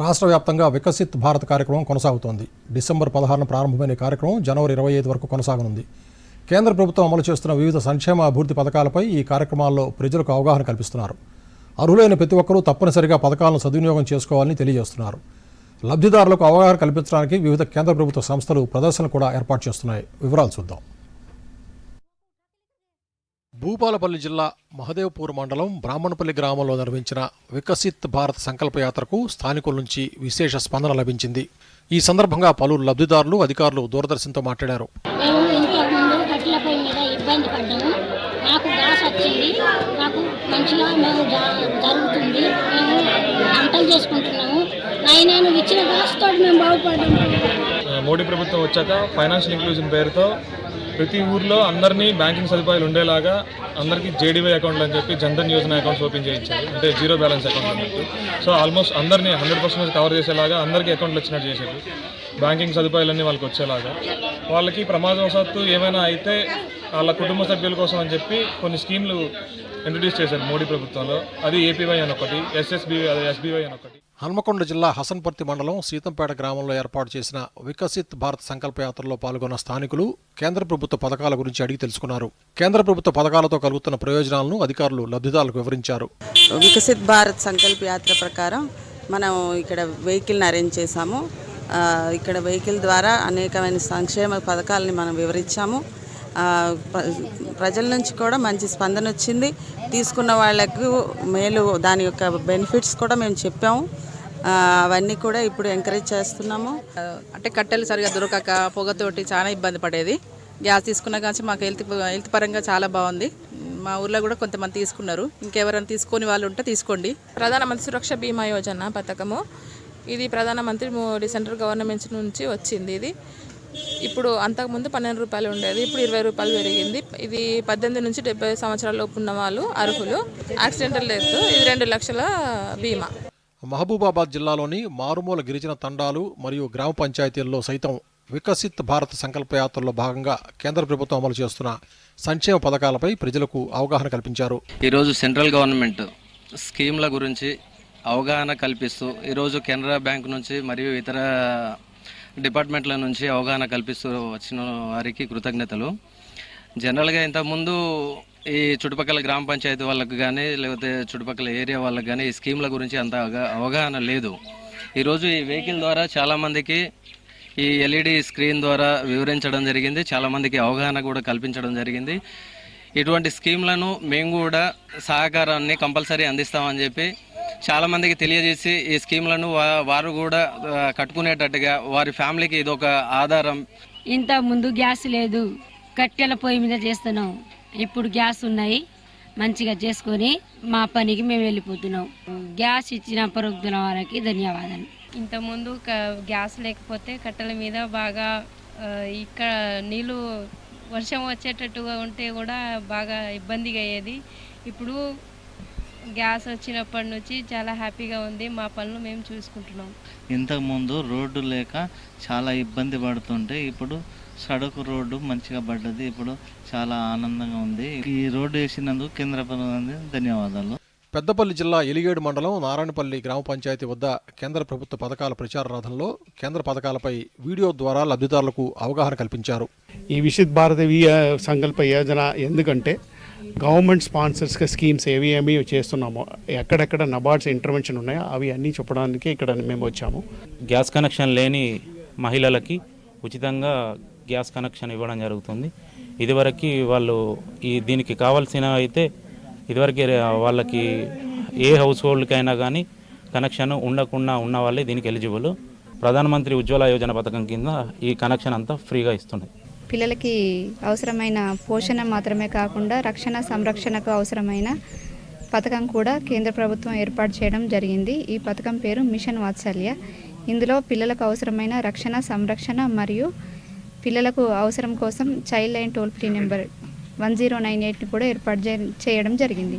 రాష్ట్ర వ్యాప్తంగా వికసిత్ భారత్ కార్యక్రమం కొనసాగుతోంది. డిసెంబర్ పదహారున ప్రారంభమైన కార్యక్రమం జనవరి ఇరవై ఐదు వరకు కొనసాగనుంది. కేంద్ర ప్రభుత్వం అమలు చేస్తున్న వివిధ సంక్షేమ అభివృద్ధి పథకాలపై ఈ కార్యక్రమాల్లో ప్రజలకు అవగాహన కల్పిస్తున్నారు. అర్హులైన ప్రతి ఒక్కరూ తప్పనిసరిగా పథకాలను సద్వినియోగం చేసుకోవాలని తెలియజేస్తున్నారు. లబ్ధిదారులకు అవగాహన కల్పించడానికి వివిధ కేంద్ర ప్రభుత్వ సంస్థలు ప్రదర్శనలు కూడా ఏర్పాటు చేస్తున్నాయి. వివరాలు చూద్దాం. భూపాలపల్లి జిల్లా మహదేవ్పూర్ మండలం బ్రాహ్మణపల్లి గ్రామంలో నిర్వహించిన వికసిత్ భారత్ సంకల్ప యాత్రకు స్థానికుల నుంచి విశేష స్పందన లభించింది. ఈ సందర్భంగా పలువురు లబ్ధిదారులు అధికారులు దూరదర్శన్తో మాట్లాడారు. మేము ఇంతకు ముందు కట్టెల పొయ్యి మీద ఇబ్బంది పడ్డాము. నాకు గ్యాస్ వచ్చింది. నాకు మంచిగా మేము జా- జరుగుతుంది. మేము వంటలు చేసుకుంటున్నాము. నై నేను ఇచ్చిన గ్యాస్ తోటి మేము బాగుపడ్డాము. మోడీ ప్రభుత్వం వచ్చాక ఫైనాన్షియల్ ఇంక్లూజన్ పేరుతో ప్రతి ఊర్లో అందరినీ బ్యాంకింగ్ సదుపాయాలు ఉండేలాగా అందరికీ జేడీవై అకౌంట్లు అని చెప్పి జన్ధన్ యోజన అకౌంట్స్ ఓపెన్ చేయించారు. అంటే జీరో బ్యాలెన్స్ అకౌంట్ అన్నట్టు సో ఆల్మోస్ట్ అందరినీ హండ్రెడ్ పర్సెంట్ కవర్ చేసేలాగా అందరికీ అకౌంట్లు వచ్చినట్టు చేశారు. బ్యాంకింగ్ సదుపాయాలన్నీ వాళ్ళకి వచ్చేలాగా. వాళ్ళకి ప్రమాదవశాత్తు ఏమైనా అయితే వాళ్ళ కుటుంబ సభ్యుల కోసం అని చెప్పి కొన్ని స్కీమ్లు ఇంట్రడ్యూస్ చేశారు మోడీ ప్రభుత్వంలో. అది ఏపీవై అని ఒకటి ఎస్ఎస్బి అది ఎస్బీవై అని ఒకటి. హన్మకొండ జిల్లా హసన్పర్తి మండలం సీతంపేట గ్రామంలో ఏర్పాటు చేసిన వికసిత్ భారత్ సంకల్ప యాత్రలో పాల్గొన్న స్థానికులు కేంద్ర ప్రభుత్వ పథకాల గురించి అడిగి తెలుసుకున్నారు. కేంద్ర ప్రభుత్వ పథకాలతో కలుగుతున్న ప్రయోజనాలను అధికారులు లబ్ధిదారులకు వివరించారు. వికసిత్ భారత్ సంకల్ప యాత్ర ప్రకారం మనం ఇక్కడ వెహికల్ని అరేంజ్ చేశాము. ఇక్కడ వెహికల్ ద్వారా అనేకమైన సంక్షేమ పథకాలని మనం వివరించాము. ప్ర- ప్రజల నుంచి కూడా మంచి స్పందన వచ్చింది. తీసుకున్న వాళ్ళకు మేలు దాని యొక్క బెనిఫిట్స్ కూడా మేము చెప్పాము. అవన్నీ కూడా ఇప్పుడు ఎంకరేజ్ చేస్తున్నాము. అంటే కట్టెలు సరిగా దొరకక పొగతోటి చాలా ఇబ్బంది పడేది. గ్యాస్ తీసుకున్న కానీ మాకు హెల్త్ హెల్త్ పరంగా చాలా బాగుంది. మా ఊర్లో కూడా కొంతమంది తీసుకున్నారు. ఇంకెవరైనా తీసుకొని వాళ్ళు ఉంటే తీసుకోండి. ప్రధానమంత్రి సురక్ష బీమా యోజన పథకము. ఇది ప్రధానమంత్రి మోడీ సెంట్రల్ గవర్నమెంట్ నుంచి వచ్చింది ఇది. ఇప్పుడు అంతకుముందు పన్నెండు రూపాయలు ఉండేది. ఇప్పుడు ఇరవై రూపాయలు పెరిగింది. ఇది పద్దెనిమిది నుంచి డెబ్బై సంవత్సరాల లోపు ఉన్న వాళ్ళు అర్హులు. యాక్సిడెంటల్ డెత్ ఇది రెండు లక్షల బీమా. మహబూబాబాద్ జిల్లాలోని మారుమూల గిరిజన తండాలు మరియు గ్రామ పంచాయతీల్లో సైతం వికసిత్ భారత్ సంకల్పయాత్రలో భాగంగా కేంద్ర ప్రభుత్వం అమలు చేస్తున్న సంక్షేమ పథకాలపై ప్రజలకు అవగాహన కల్పించారు. ఈరోజు సెంట్రల్ గవర్నమెంట్ స్కీమ్ల గురించి అవగాహన కల్పిస్తూ ఈరోజు కెనరా బ్యాంక్ నుంచి మరియు ఇతర డిపార్ట్మెంట్ల నుంచి అవగాహన కల్పిస్తూ వచ్చిన వారికి కృతజ్ఞతలు. జనరల్గా ఇంతకుముందు ఈ చుట్టుపక్కల గ్రామ పంచాయతీ వాళ్ళకి కానీ లేకపోతే చుట్టుపక్కల ఏరియా వాళ్ళకి కానీ ఈ స్కీమ్ల గురించి అంత అవగా- అవగాహన లేదు. ఈరోజు ఈ వెహికల్ ద్వారా చాలామందికి ఈ ఎల్ఈడి స్క్రీన్ ద్వారా వివరించడం జరిగింది. చాలామందికి అవగాహన కూడా కల్పించడం జరిగింది. ఇటువంటి స్కీమ్లను మేము కూడా సహకారాన్ని కంపల్సరీ అందిస్తామని చెప్పి చాలామందికి తెలియజేసి ఈ స్కీమ్లను వారు కూడా కట్టుకునేటట్టుగా వారి ఫ్యామిలీకి ఇది ఒక ఆధారం. ఇంత ముందు గ్యాస్ లేదు. కట్టెల పొయ్యి మీద చేస్తున్నాం. ఇప్పుడు గ్యాస్ ఉన్నాయి మంచిగా చేసుకొని మా పనికి మేము వెళ్ళిపోతున్నాం. గ్యాస్ ఇచ్చిన ప్రభుత్వం వారికి ధన్యవాదాలు. ఇంతకుముందు గ్యాస్ లేకపోతే కట్టెల మీద బాగా ఇక్కడ నీళ్ళు వర్షం వచ్చేటట్టుగా ఉంటే కూడా బాగా ఇబ్బందిగా అయ్యేది. ఇప్పుడు గ్యాస్ వచ్చినప్పటి నుంచి చాలా హ్యాపీగా ఉంది. మా పనులు మేము చూసుకుంటున్నాం. ఇంతకుముందు రోడ్డు లేక చాలా ఇబ్బంది పడుతుంటే ఇప్పుడు సడకు రోడ్డు మంచిగా పడ్డది. ఇప్పుడు చాలా ఆనందంగా ఉంది. ఈ రోడ్డు వేసినందుకు కేంద్ర ప్రభుత్వానికి ధన్యవాదాలు. పెద్దపల్లి జిల్లా ఎలిగేడు మండలం నారాయణపల్లి గ్రామ పంచాయతీ వద్ద కేంద్ర ప్రభుత్వ పథకాల ప్రచార రథంలో కేంద్ర పథకాలపై వీడియో ద్వారా లబ్ధిదారులకు అవగాహన కల్పించారు. ఈ విషిత్ భారత సంకల్ప యోజన ఎందుకంటే గవర్నమెంట్ స్పాన్సర్స్గా స్కీమ్స్ ఏవి ఏమి చేస్తున్నామో ఎక్కడెక్కడ నబార్డ్స్ ఇంటర్వెన్షన్ ఉన్నాయో అవి అన్నీ చెప్పడానికి ఇక్కడ మేము వచ్చాము. గ్యాస్ కనెక్షన్ లేని మహిళలకి ఉచితంగా గ్యాస్ కనెక్షన్ ఇవ్వడం జరుగుతుంది. ఇదివరకు వాళ్ళు ఈ దీనికి కావాల్సిన అయితే ఇదివరకు వాళ్ళకి ఏ హౌస్ హోల్డ్కైనా కానీ కనెక్షన్ ఉండకుండా ఉన్న వాళ్ళే దీనికి ఎలిజిబుల్. ప్రధానమంత్రి ఉజ్వల యోజన పథకం కింద ఈ కనెక్షన్ అంతా ఫ్రీగా ఇస్తుంది పిల్లలకి అవసరమైన పోషణ మాత్రమే కాకుండా రక్షణ సంరక్షణకు అవసరమైన పథకం కూడా కేంద్ర ప్రభుత్వం ఏర్పాటు చేయడం జరిగింది. ఈ పథకం పేరు మిషన్ వాత్సల్య. ఇందులో పిల్లలకు అవసరమైన రక్షణ సంరక్షణ మరియు పిల్లలకు అవసరం కోసం Childline toll free number one zero nine ఎయిట్ని కూడా ఏర్పాటు చే- చేయడం జరిగింది.